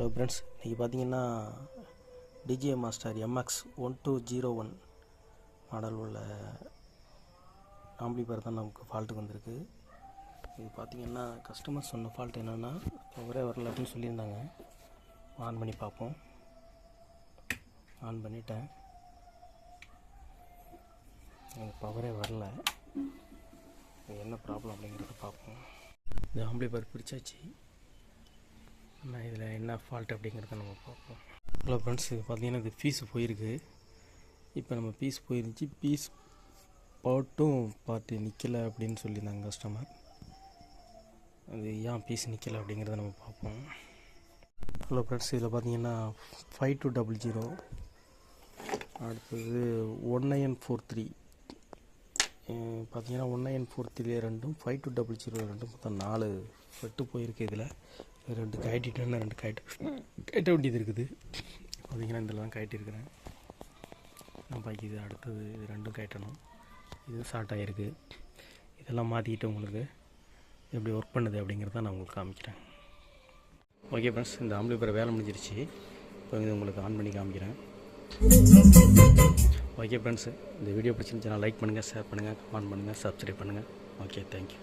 Hello friends இன்றைக்கி பார்த்தீங்கன்னா DJ master MX one two zero one model உள்ள amplifier தான் நமக்கு ஃபால்ட்டுக்கு வந்திருக்கு. இது பார்த்தீங்கன்னா கஸ்டமர் சொன்ன ஃபால்ட் என்னென்னா பவரே வரல அப்படின்னு சொல்லியிருந்தாங்க. ஆன் பண்ணி பார்ப்போம். ஆன் பண்ணிட்டேன். எனக்கு பவரே வரல. இது என்ன ப்ராப்ளம் அப்படிங்கிறத பார்ப்போம். இந்த ஆம்பிளிஃபயர் பிடிச்சாச்சு. என்ன ஃபால்ட் அப்படிங்கிறத நம்ம பார்ப்போம். ஹலோ ஃப்ரெண்ட்ஸ் இது பார்த்தீங்கன்னா இது ஃபீஸ் போயிருக்கு. இப்போ நம்ம பீஸ் போயிருந்துச்சு. பீஸ் பாட்டும் பார்ட்டி நிற்கலை அப்படின்னு சொல்லியிருந்தாங்க கஸ்டமர் அது ஏன் பீஸ் நிற்கலை அப்படிங்கிறத நம்ம பார்ப்போம். ஹலோ ஃப்ரெண்ட்ஸ் இதில் பார்த்தீங்கன்னா ஃபைவ் டூ டபுள் ஜீரோ அடுத்தது ஒன் நைன் ஃபோர் த்ரீ பார்த்தீங்கன்னா ஒன் நைன் ஃபோர் த்ரீ ரெண்டும் ஃபைவ் டூ டபுள் ஜீரோ ரெண்டும் மொத்தம் நாலு. ஃபெட்டு போயிருக்கு இதில். ரெண்டு கட்டிட்டேன்னு ரெண்டு கயட்டு கட்ட வேண்டியது இருக்குது. பார்த்தீங்கன்னா இதெல்லாம் கயட்டிருக்கிறேன் நான் பாக்கி இது அடுத்தது இது ரெண்டும் கயட்டணும் இது ஷார்ட் ஆகிருக்கு இதெல்லாம் மாற்றிக்கிட்டு உங்களுக்கு எப்படி ஒர்க் பண்ணுது அப்படிங்கிறத நான் உங்களுக்கு காமிக்கிறேன். ஓகே ஃப்ரெண்ட்ஸ் இந்த ஆம்பிளிஃபயர் வேலை முடிஞ்சிருச்சு. இப்போ இது உங்களுக்கு ஆன் பண்ணி காமிக்கிறேன். ஓகே ஃப்ரெண்ட்ஸு இந்த வீடியோ பிடிச்சிருந்துச்சுன்னா லைக் பண்ணுங்கள் ஷேர் பண்ணுங்கள் கமெண்ட் பண்ணுங்கள் சப்ஸ்கிரைப் பண்ணுங்கள் ஓகே தேங்க்யூ